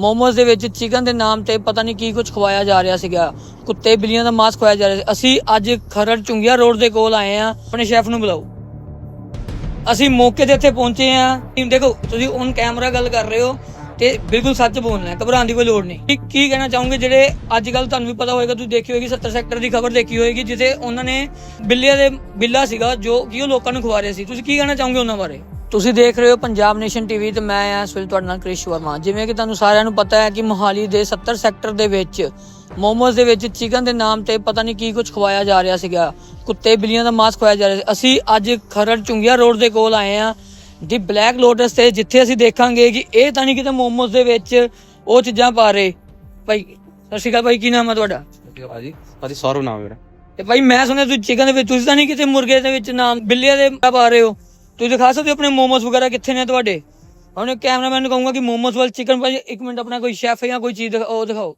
ਮੋਮੋਸ ਦੇ ਵਿੱਚ ਚਿਕਨ ਦੇ ਨਾਮ ਤੇ ਪਤਾ ਨਹੀਂ ਕੀ ਕੁਝ ਖਵਾਇਆ ਜਾ ਰਿਹਾ ਸੀਗਾ। ਕੁੱਤੇ, ਬਿੱਲੀਆਂ ਦਾ ਮਾਸ ਖਵਾਇਆ ਜਾ ਰਿਹਾ ਸੀ। ਅਸੀਂ ਅੱਜ ਖਰੜ ਚੁੰਗੀਆ ਰੋਡ ਦੇ ਕੋਲ ਆਏ ਆ ਆਪਣੇ ਸ਼ੈਫ ਨੂੰ ਬੁਲਾਓ। ਅਸੀਂ ਮੌਕੇ ਤੇ ਇੱਥੇ ਪਹੁੰਚੇ ਆ ਦੇਖੋ, ਤੁਸੀਂ ਔਨ ਕੈਮਰਾ ਗੱਲ ਕਰ ਰਹੇ ਹੋ ਤੇ ਬਿਲਕੁਲ ਸੱਚ ਬੋਲਣਾ ਘਬਰਾਉਣ ਦੀ ਕੋਈ ਲੋੜ ਨਹੀਂ। ਕੀ- ਕਹਿਣਾ ਚਾਹੋਗੇ ਜਿਹੜੇ ਅੱਜ ਕੱਲ ਤੁਹਾਨੂੰ ਵੀ ਪਤਾ ਹੋਏਗਾ, ਤੁਸੀਂ ਦੇਖੀ ਹੋਏਗੀ 70 ਸੈਕਟਰ ਦੀ ਖਬਰ ਦੇਖੀ ਹੋਏਗੀ, ਜਿੱਥੇ ਉਹਨਾਂ ਨੇ ਬਿੱਲੀਆਂ ਦੇ ਬਿੱਲਾ ਸੀਗਾ, ਜੋ ਕਿ ਉਹ ਲੋਕਾਂ ਨੂੰ ਖਵਾ ਰਹੇ ਸੀ। ਤੁਸੀਂ ਕੀ ਕਹਿਣਾ ਚਾਹੋਗੇ ਉਹਨਾਂ ਬਾਰੇ? ਤੁਸੀਂ ਦੇਖ ਰਹੇ ਹੋ ਪੰਜਾਬ ਨੇਸ਼ਨ ਟੀਵੀ ਤੇ ਮੈਂ ਆ ਇਸ ਵੇਲੇ ਤੁਹਾਡੇ ਨਾਲ ਕ੍ਰਿਸ਼ ਵਰਮਾ ਜਿਵੇਂ ਕਿ ਤੁਹਾਨੂੰ ਸਾਰਿਆਂ ਨੂੰ ਪਤਾ ਹੈ ਕਿ ਮੋਹਾਲੀ ਦੇ 70 ਸੈਕਟਰ ਦੇ ਵਿੱਚ ਮੋਮੋਸ ਦੇ ਵਿੱਚ ਚਿਕਨ ਦੇ ਨਾਮ ਤੇ ਪਤਾ ਨਹੀਂ ਕੀ ਕੁਝ ਖਵਾਇਆ ਜਾ ਰਿਹਾ ਸੀਗਾ। ਕੁੱਤੇ ਬਿੱਲੀਆਂ ਦਾ ਮਾਸ ਖਵਾਇਆ ਜਾ ਰਿਹਾ ਸੀ। ਅਸੀਂ ਅੱਜ ਖਰੜ ਚੁੰਗੀਆ ਰੋਡ ਦੇ ਕੋਲ ਆਏ ਆ ਦੀ ਬਲੈਕ ਲੋਟਸ ਤੇ ਜਿੱਥੇ ਅਸੀਂ ਦੇਖਾਂਗੇ ਕਿ ਇਹ ਤਾਂ ਨਹੀਂ ਕਿਤੇ ਮੋਮੋਸ ਦੇ ਵਿੱਚ ਉਹ ਚੀਜ਼ਾਂ ਪਾ ਰਹੇ। ਭਾਈ ਸਤਿ ਸ਼੍ਰੀ ਅਕਾਲ ਭਾਈ ਕੀ ਨਾਮ ਹੈ ਤੁਹਾਡਾ? ਭਾਜੀ ਭਾਜੀ ਸੌਰਵ ਨਾਮ ਹੈ ਮੇਰਾ। ਤੇ ਭਾਈ ਮੈਂ ਸੁਣਿਆ ਤੁਸੀਂ ਚਿਕਨ ਦੇ ਵਿੱਚ ਤੁਸੀਂ ਤਾਂ ਨਹੀਂ ਕਿਤੇ ਮੁਰਗੇ ਦੇ ਵਿੱਚ ਨਾਮ ਬਿੱਲੀਆਂ ਦੇ ਪਾ ਰਹੇ ਹੋ। ਤੁਸੀਂ ਦਿਖਾ ਸਕਦੇ ਹੋ ਆਪਣੇ ਮੋਮੋਸ ਵਗੈਰਾ ਕਿੱਥੇ ਨੇ ਤੁਹਾਡੇ? ਆਪਣੇ ਕੈਮਰਾਮੈਨ ਨੂੰ ਕਹੂੰਗਾ ਕਿ ਮੋਮੋਸ ਵਾਲ ਚਿਕਨ ਭਾਈ ਇੱਕ ਮਿੰਟ ਆਪਣਾ ਕੋਈ ਸ਼ੈਫ ਜਾਂ ਕੋਈ ਚੀਜ਼ ਦਿਖਾ- ਉਹ ਦਿਖਾਓ।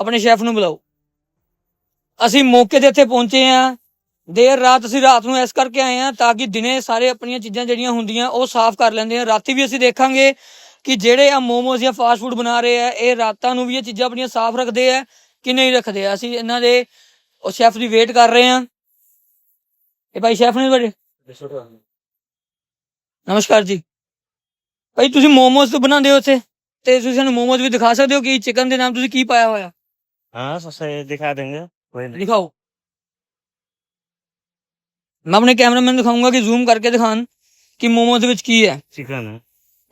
ਆਪਣੇ ਸ਼ੈਫ ਨੂੰ ਬੁਲਾਓ। ਅਸੀਂ ਮੌਕੇ ਤੇ ਇੱਥੇ ਪਹੁੰਚੇ ਆ ਦੇਰ ਰਾਤ ਅਸੀਂ ਰਾਤ ਨੂੰ ਇਸ ਕਰਕੇ ਆਏ ਆ ਤਾਂ ਕਿ ਦਿਨੇ ਸਾਰੇ ਆਪਣੀਆਂ ਚੀਜ਼ਾਂ ਜਿਹੜੀਆਂ ਹੁੰਦੀਆਂ ਉਹ ਸਾਫ਼ ਕਰ ਲੈਂਦੇ ਆ ਰਾਤੀ ਵੀ ਅਸੀਂ ਦੇਖਾਂਗੇ ਕਿ ਜਿਹੜੇ ਆ ਮੋਮੋਸ ਜਾਂ ਫਾਸਟ ਫੂਡ ਬਣਾ ਰਹੇ ਆ, ਇਹ ਰਾਤਾਂ ਨੂੰ ਵੀ ਇਹ ਚੀਜ਼ਾਂ ਆਪਣੀਆਂ ਸਾਫ਼ ਰੱਖਦੇ ਆ ਕਿ ਨਹੀਂ ਰੱਖਦੇ। ਆ ਅਸੀਂ ਇਹਨਾਂ ਦੇ, ਉਹ ਸ਼ੈਫ ਦੀ ਵੇਟ ਕਰ ਰਹੇ ਆ ਇਹ ਭਾਈ ਸ਼ੈਫ ਨੇ ਤੁਹਾਡੇ ਨਮਸਕਾਰ ਜੀ ਭਾਈ ਤੁਸੀਂ ਮੋਮੋਸ ਤੋਂ ਬਣਾਉਂਦੇ ਹੋ ਉੱਥੇ ਤੇ ਤੁਸੀਂ ਸਾਨੂੰ ਮੋਮੋਸ ਵੀ ਦਿਖਾ ਸਕਦੇ ਹੋ ਕਿ ਚਿਕਨ ਦੇ ਨਾਮ ਤੁਸੀਂ ਕੀ ਪਾਇਆ ਹੋਇਆ हाँ सबसे दिखा देंगे कोई नहीं ਦਿਖਾਓ ਮੈਂ ਆਪਣੇ ਕੈਮਰਾਮੈਨ ਨੂੰ ਦਿਖਾਉਂਗਾ ਕਿ ਜ਼ੂਮ ਕਰਕੇ ਦਿਖਾਣ ਕਿ ਮੋਮੋਸ ਦੇ ਵਿੱਚ ਕੀ ਹੈ चिकन है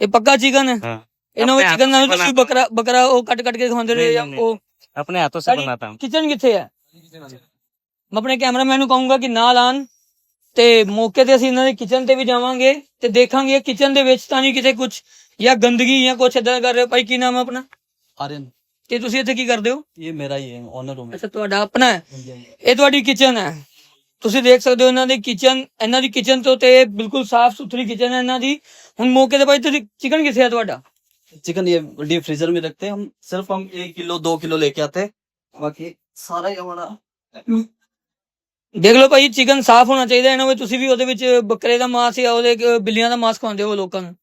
ਇਹ ਪੱਕਾ ਚਿਕਨ ਹੈ हाँ ਇਹਨਾਂ ਵਿੱਚ ਆਪਣੇ ਚਿਕਨ ਨਾਲ ਹੱਥ ਤੁਸੀਂ ਬਣਾ- ਬੱਕਰਾ ਬੱਕਰਾ ਉਹ ਕੱਟ ਕੱਟ ਕੇ ਦਿਖਾਉਂਦੇ ਰਹੇ ਨਹੀਂ, ਜਾਂ ਨਹੀਂ, ਉਹ अपने हाथों से सारी- बनाता हूँ ਕਿਚਨ ਕਿੱਥੇ ਹੈ ਮੈਂ ਆਪਣੇ ਕੈਮਰਾਮੈਨ ਨੂੰ ਕਹੂੰਗਾ ਕਿ ਨਾਲ ਆਣ ਤੇ ਮੌਕੇ ਤੇ ਅਸੀਂ ਇਹਨਾਂ ਦੇ ਕਿਚਨ ਤੇ ਵੀ ਜਾਵਾਂਗੇ ਤੇ ਦੇਖਾਂਗੇ ਕਿਚਨ ਦੇ ਵਿੱਚ ਤਾਂ ਨਹੀਂ ਕਿਤੇ ਕੁਝ ਜਾਂ ਗੰਦਗੀ ਜਾਂ ਕੁਝ ਇਦਾਂ ਕਰ ਰਹੇ ਹੋ। ਭਾਈ ਕੀ ਨਾਮ ਹੈ ਆਪਣਾ आर्यन ਤੇ ਤੁਸੀਂ ਇੱਥੇ ਕੀ ਕਰਦੇ ਹੋ ये मेरा ही है ऑनर रूम ਅੱਛਾ ਤੁਹਾਡਾ ਆਪਣਾ ਹੈ ਇਹ ਤੁਹਾਡੀ ਕਿਚਨ ਹੈ ਤੁਸੀਂ ਦੇਖ ਸਕਦੇ ਹੋ ਇਹਨਾਂ ਦੀ ਕਿਚਨ ਇਹਨਾਂ ਦੀ ਕਿਚਨ ਤੋਂ ਤੇ ਬਿਲਕੁਲ ਸਾਫ਼ ਸੁਥਰੀ ਕਿਚਨ ਹੈ ਇਹਨਾਂ ਦੀ ਹੁਣ ਮੌਕੇ ਤੇ ਭਾਈ ਤੁਸੀਂ ਚਿਕਨ ਕਿੱਥੇ ਹੈ ਤੁਹਾਡਾ चिकन ये डीप फ्रीजर में रखते हैं हम सिर्फ हम एक किलो दो किलो लेके आते हैं बाकी सारा ही हमारा ਦੇਖ ਲਓ ਭਾਈ ਚਿਕਨ ਸਾਫ਼ ਹੋਣਾ ਚਾਹੀਦਾ ਇਹਨਾਂ ਵਿੱਚ ਤੁਸੀਂ ਵੀ ਉਹਦੇ ਵਿੱਚ ਬੱਕਰੇ ਦਾ ਮਾਸ ਜਾਂ ਉਹਦੇ ਅਹ, ਬਿੱਲੀਆਂ ਦਾ ਮਾਸ ਖਵਾਉਂਦੇ ਹੋ ਲੋਕਾਂ ਨੂੰ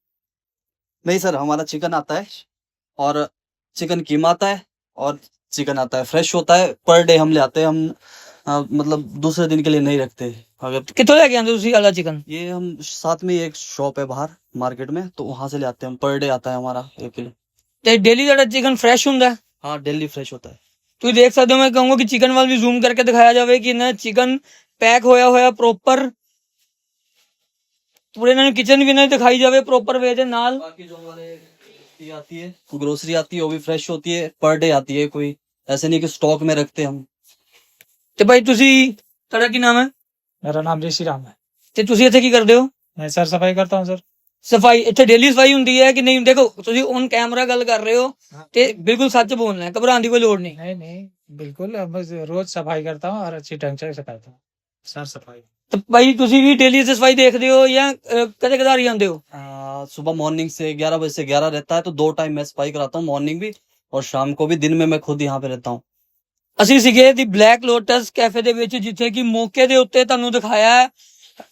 नहीं सर हमारा चिकन आता है और चिकन कीमा आता है और चिकन आता है फ्रेश होता है पर डे हम ले आते हैं हम आ, मतलब दूसरे दिन के लिए नहीं रखते अगर ਕਿੱਥੋਂ ਲੈ ਕੇ आंदे ਤੁਸੀਂ ਆਲਾ ਚਿਕਨ ये हम साथ में ही एक शॉप है बाहर मार्केट में तो वहां से ले आते हैं हम पर डे आता है हमारा एक किलो ਤੇ ਡੇਲੀ ਤੁਹਾਡਾ ਚਿਕਨ ਫਰੈਸ਼ ਹੁੰਦਾ ਹੈ? हाँ डेली फ्रेश होता है ਤੁਸੀਂ ਦੇਖ ਸਕਦੇ ਹੋ ਮੈਂ ਕਹੂੰਗਾ ਕਿ ਚਿਕਨ ਵੱਲ ਵੀ ਜ਼ੂਮ ਕਰਕੇ ਦਿਖਾਇਆ ਜਾਵੇ ਕਿ ਇਹਨਾਂ ਚਿਕਨ ਪੈਕ ਹੋਇਆ ਹੋਇਆ ਪ੍ਰੋਪਰ ਪੂਰੇ ਇਹਨਾਂ ਨੂੰ ਕਿਚਨ ਵੀ ਇਹਨਾਂ ਦੀ ਦਿਖਾਈ ਜਾਵੇ ਪ੍ਰੋਪਰ ਵੇ ਦੇ ਨਾਲ बाकी जो हमारे ये आती है ग्रोसरी आती है वो भी फ्रेश होती है पर डे आती है कोई ऐसे नहीं कि स्टॉक में रखते हम ਤੇ ਭਾਈ ਤੁਸੀਂ ਤੁਹਾਡਾ ਕੀ ਨਾਮ ਹੈ मेरा नाम ऋषि राम है ਤੇ ਤੁਸੀਂ ਇੱਥੇ ਕੀ ਕਰਦੇ ਹੋ मैं सर सफाई करता हूँ सर ਸਫਾਈ ਇੱਥੇ ਡੇਲੀ ਸਫਾਈ ਹੁੰਦੀ ਹੈ ਕਿ ਨਹੀਂ ਦੇਖੋ ਤੁਸੀਂ ਔਨ ਕੈਮਰਾ ਗੱਲ ਕਰ ਰਹੇ ਹੋ ਹਾਂ। ਤੇ ਬਿਲਕੁਲ ਸੱਚ ਬੋਲਣਾ ਹੈ ਘਬਰਾਉਣ ਦੀ ਕੋਈ ਲੋੜ ਨਹੀਂ नहीं नहीं बिल्कुल अब बस रोज सफाई करता हूँ और अच्छी ढंग से करता हूँ सर सफाई ਤੇ ਭਾਈ ਤੁਸੀਂ ਵੀ ਡੇਲੀ ਇੱਥੇ ਸਫਾਈ ਦੇਖਦੇ ਹੋ ਜਾਂ ਕਦੇ ਕਦਾਰ ਹੀ ਆਉਂਦੇ ਹੋ आ, सुबह मॉर्निंग से ग्यारह बजे से ग्यारह रहता है तो दो टाइम मैं सफाई कराता हूँ मॉर्निंग भी और शाम को भी दिन में मैं खुद यहाँ पे रहता हूँ ਅਸੀਂ ਸੀਗੇ ਦੀ ਬਲੈਕ ਲੋਟਸ ਕੈਫੇ ਦੇ ਵਿੱਚ ਜਿੱਥੇ ਕਿ ਮੌਕੇ ਦੇ ਉੱਤੇ ਤੁਹਾਨੂੰ ਦਿਖਾਇਆ ਹੈ।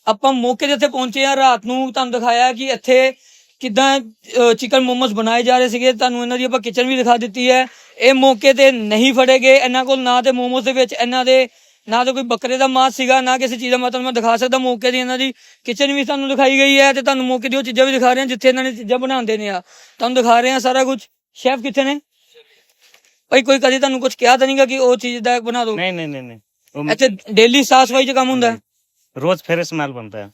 ਆਪਾਂ ਮੌਕੇ ਤੇ ਇੱਥੇ ਪਹੁੰਚੇ ਆ ਰਾਤ ਨੂੰ ਤੁਹਾਨੂੰ ਦਿਖਾਇਆ ਕਿ ਇੱਥੇ ਕਿਦਾਂ ਚਿਕਨ ਮੋਮੋਸ ਬਣਾਏ ਜਾ ਰਹੇ ਸੀਗੇ। ਤੁਹਾਨੂੰ ਇਹਨਾਂ ਦੀ ਆਪਾਂ ਕਿਚਨ ਵੀ ਦਿਖਾ ਦਿੱਤੀ ਹੈ। ਇਹ ਮੌਕੇ ਤੇ ਨਹੀਂ ਫੜੇ ਗਏ। ਇਹਨਾਂ ਕੋਲ ਨਾ ਤੇ ਮੋਮੋਸ ਦੇ ਵਿੱਚ ਇਹਨਾਂ ਦੇ ਨਾ ਤੇ ਕੋਈ ਬੱਕਰੇ ਦਾ ਮਾਸ ਸੀਗਾ ਨਾ ਕਿਸੇ ਚੀਜ਼ ਦਾ ਮੈਂ ਤੁਹਾਨੂੰ ਦਿਖਾ ਸਕਦਾ ਮੌਕੇ ਦੀ ਇਹਨਾਂ ਦੀ ਕਿਚਨ ਵੀ ਤੁਹਾਨੂੰ ਦਿਖਾਈ ਗਈ ਹੈ ਤੇ ਤੁਹਾਨੂੰ ਮੌਕੇ ਦੀ ਉਹ ਚੀਜ਼ਾਂ ਵੀ ਦਿਖਾ ਰਹੇ ਹਾਂ ਜਿੱਥੇ ਇਹਨਾਂ ਨੇ ਚੀਜ਼ਾਂ ਬਣਾਉਂਦੇ ਨੇ ਆ। ਤੁਹਾਨੂੰ ਦਿਖਾ ਰਹੇ ਹਾਂ ਸਾਰਾ ਕੁਝ। ਸ਼ੈਫ ਕਿੱਥੇ ਨੇ? ਭਾਈ ਕੋਈ ਕਦੀ ਤੁਹਾਨੂੰ ਕੁਝ ਕਿਹਾ ਤਾਂ ਨਹੀਂਗਾ ਕਿ ਉਹ ਚੀਜ਼ ਦਾ ਬਣਾ ਦੋ ਨਹੀਂ ਨਹੀਂ ਨਹੀਂ ਇੱਥੇ ਡੇਲੀ ਸਾਫ਼ ਸਫ਼ਾਈ 'ਚ ਕੰਮ ਹੁੰਦਾ? ਹੈ रोज फ्रेश माल बनता है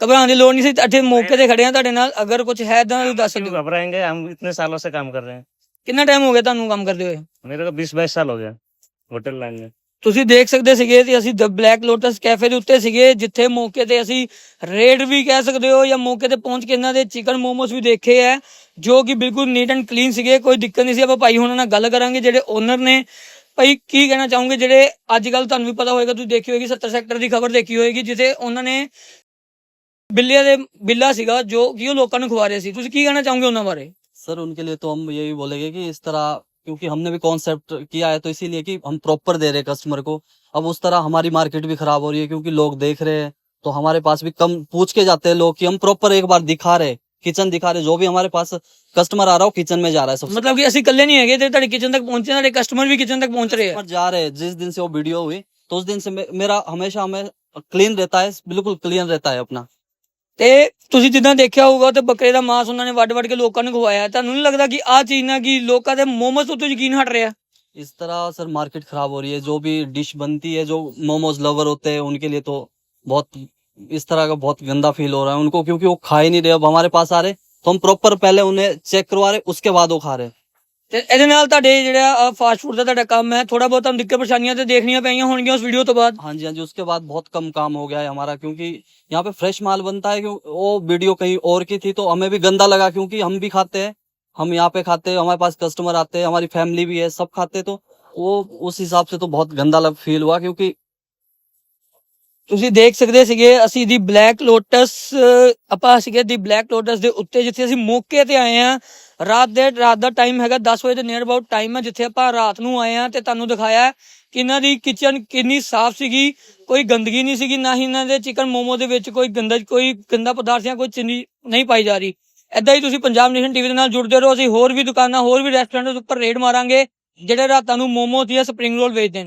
ਘਬਰਾਉਣ ਦੀ ਲੋੜ ਨਹੀਂ ਸੀ ਇੱਥੇ ਮੌਕੇ ਤੇ ਖੜੇ ਆ ਤੁਹਾਡੇ ਨਾਲ ਅਗਰ ਕੁਝ ਹੈ ਤਾਂ ਤੁਸੀਂ ਦੱਸ क्यों ਦਿਓ घबराएंगे हम इतने सालों से काम कर रहे हैं ਕਿੰਨਾ ਟਾਈਮ ਹੋ ਗਿਆ ਤੁਹਾਨੂੰ ਕੰਮ ਕਰਦੇ ਹੋਏ मेरे को बीस बाईस साल हो गया होटल लाइन में ਤੁਸੀਂ ਦੇਖ ਸਕਦੇ ਸੀਗੇ ਤੇ ਅਸੀਂ ਦ ਬਲੈਕ ਲੋਟਸ ਕੈਫੇ ਦੇ ਉੱਤੇ ਸੀਗੇ ਜਿੱਥੇ ਮੌਕੇ ਤੇ ਅਸੀਂ ਰੇਡ ਵੀ ਕਹਿ ਸਕਦੇ ਹੋ ਜਾਂ ਮੌਕੇ ਤੇ ਪਹੁੰਚ ਕੇ ਇਹਨਾਂ ਦੇ ਚਿਕਨ ਮੋਮੋਸ ਵੀ ਦੇਖੇ ਹੈ ਜੋ ਕਿ ਬਿਲਕੁਲ ਨੀਟ ਐਂਡ ਕਲੀਨ ਸੀਗੇ ਕੋਈ ਦਿੱਕਤ ਨਹੀਂ ਸੀ ਆਪਾਂ ਭਾਈ ਹੁਣਾਂ ਨਾਲ ਗੱਲ ਕਰਾਂਗੇ ਜਿਹੜੇ ਓਨਰ ਨੇ ਭਾਈ ਕੀ ਕਹਿਣਾ ਚਾਹੋਗੇ ਜਿਹੜੇ ਅੱਜ ਕੱਲ ਤੁਹਾਨੂੰ ਵੀ ਪਤਾ ਹੋਏਗਾ ਤੁਸੀਂ ਦੇਖੀ ਹੋਏਗੀ 70 ਸੈਕਟਰ ਦੀ ਖਬਰ ਦੇਖੀ ਹੋਏਗੀ ਜਿੱਥੇ ਉਹਨਾਂ ਨੇ ਬਿੱਲੀਆਂ ਦੇ ਬਿੱਲਾ ਸੀਗਾ ਜੋ ਕਿ ਉਹ ਲੋਕਾਂ ਨੂੰ ਖਵਾ ਰਹੇ ਸੀ ਤੁਸੀਂ ਕੀ ਕਹਿਣਾ ਚਾਹੋਗੇ ਉਹਨਾਂ ਬਾਰੇ सर उनके लिए तो हम यही बोलेंगे कि इस तरह क्योंकि हमने भी कॉन्सेप्ट किया है तो इसीलिए कि हम प्रॉपर दे रहे हैं कस्टमर को अब उस तरह हमारी मार्केट भी खराब हो रही है क्योंकि लोग देख रहे हैं तो हमारे पास भी कम पूछ के जाते हैं लोग कि हम प्रॉपर एक बार दिखा रहे किचन दिखा रहे जो भी हमारे पास कस्टमर आ रहा है वो किचन में जा रहा है सब मतलब कि ऐसी कल्ले नहीं है तेरे तेरे किचन तक पहुँचे ना कस्टमर भी किचन तक पहुँच रहे हैं। जा रहे जिस दिन से वो वीडियो हुई तो उस दिन से मेरा हमेशा हमें क्लीन रहता है बिल्कुल क्लीन रहता है अपना। ते ਤੁਸੀਂ ਜਿੱਦਾਂ ਦੇਖਿਆ ਹੋਊਗਾ ਤੇ ਬੱਕਰੇ ਦਾ ਮਾਸ ਉਹਨਾਂ ਨੇ ਵੱਡ-ਵੱਡ ਕੇ ਲੋਕਾਂ ਨੂੰ ਖਵਾਇਆ ਤਾਂ ਨੂੰ ਲੱਗਦਾ ਕਿ ਆ ਚੀਜ਼ ਨਾ ਕਿ ਲੋਕਾਂ ਦੇ ਮੋਮੋਸ ਉੱਤੇ ਯਕੀਨ ਹਟ ਰਿਹਾ ਇਸ ਤਰ੍ਹਾਂ ਸਰ ਮਾਰਕੀਟ ਖਰਾਬ ਹੋ ਰਹੀ ਹੈ ਜੋ ਵੀ ਡਿਸ਼ ਬਣਦੀ ਹੈ ਜੋ ਮੋਮੋਸ ਲਵਰ ਹੁੰਦੇ ਹਨ ਉਹਨਾਂ ਲਈ इस तरह का बहुत गंदा फील हो रहा है उनको क्योंकि वो खा ही नहीं रहे अब हमारे पास आ रहे तो हम प्रॉपर पहले उन्हें चेक करवा रहे उसके बाद वो खा रहे ਤੇ ਇਹਦੇ ਨਾਲ ਤੁਹਾਡੇ ਜਿਹੜਾ ਫਾਸਟ ਫੂਡ ਦਾ ਤੁਹਾਡਾ ਕੰਮ ਹੈ ਥੋੜਾ ਬਹੁਤ ਤੁਹਾਨੂੰ ਦਿੱਕਤ ਪਰੇਸ਼ਾਨੀਆਂ ਤੇ ਦੇਖਣੀਆਂ ਪਈਆਂ ਹੋਣਗੀਆਂ ਉਸ ਵੀਡੀਓ ਤੋਂ ਬਾਅਦ हाँ जी हाँ जी उसके बाद बहुत कम काम हो गया है हमारा क्योंकि यहाँ पे फ्रेश माल बनता है क्यों वो वीडियो कहीं और की थी तो हमें भी गंदा लगा क्योंकि हम भी खाते हैं हम यहाँ पे खाते हैं हमारे पास कस्टमर आते हैं हमारी फैमिली भी है सब खाते हैं, तो वो उस हिसाब से तो बहुत गंदा लग फील हुआ क्योंकि ਤੁਸੀਂ ਦੇਖ ਸਕਦੇ ਸੀਗੇ, ਅਸੀਂ ਦੀ ਬਲੈਕ ਲੋਟਸ ਆਪਾਂ ਸੀਗੇ ਦੀ ਬਲੈਕ ਲੋਟਸ ਦੇ ਉੱਤੇ, ਜਿੱਥੇ ਅਸੀਂ ਮੌਕੇ ਤੇ ਆਏ ਆ ਰਾਤ ਦੇ, ਰਾਤ ਦਾ ਟਾਈਮ ਹੈਗਾ 10 ਵਜੇ ਦੇ ਨੀਅਰ ਅਬਾਊਟ ਟਾਈਮ ਹੈ, ਜਿੱਥੇ ਆਪਾਂ ਰਾਤ ਨੂੰ ਆਏ ਆ ਤੇ ਤੁਹਾਨੂੰ ਦਿਖਾਇਆ ਕਿ ਇਹਨਾਂ ਦੀ ਕਿਚਨ ਕਿੰਨੀ ਸਾਫ਼ ਸੀਗੀ, ਕੋਈ ਗੰਦਗੀ ਨਹੀਂ ਸੀਗੀ, ਨਾ ਹੀ ਇਹਨਾਂ ਦੇ ਚਿਕਨ ਮੋਮੋ ਦੇ ਵਿੱਚ ਕੋਈ ਗੰਦਾ ਕੋਈ ਗੰਦਾ ਪਦਾਰਥ ਜਾਂ ਕੋਈ ਚੀਨੀ ਨਹੀਂ ਪਾਈ ਜਾ ਰਹੀ। ਐਦਾਂ ਹੀ ਤੁਸੀਂ ਪੰਜਾਬ ਨੇਸ਼ਨ ਟੀਵੀ ਦੇ ਨਾਲ ਜੁੜਦੇ ਰਹੋ, ਅਸੀਂ ਹੋਰ ਵੀ ਦੁਕਾਨਾਂ, ਹੋਰ ਵੀ ਰੈਸਟੋਰੈਂਟ ਉੱਪਰ ਰੇਡ ਮਾਰਾਂਗੇ, ਜਿਹੜੇ ਰਾਤਾਂ ਨੂੰ ਮੋਮੋ ਜਾਂ ਸਪਰਿੰਗ ਰੋਲ ਵੇਚਦੇ ਨੇ।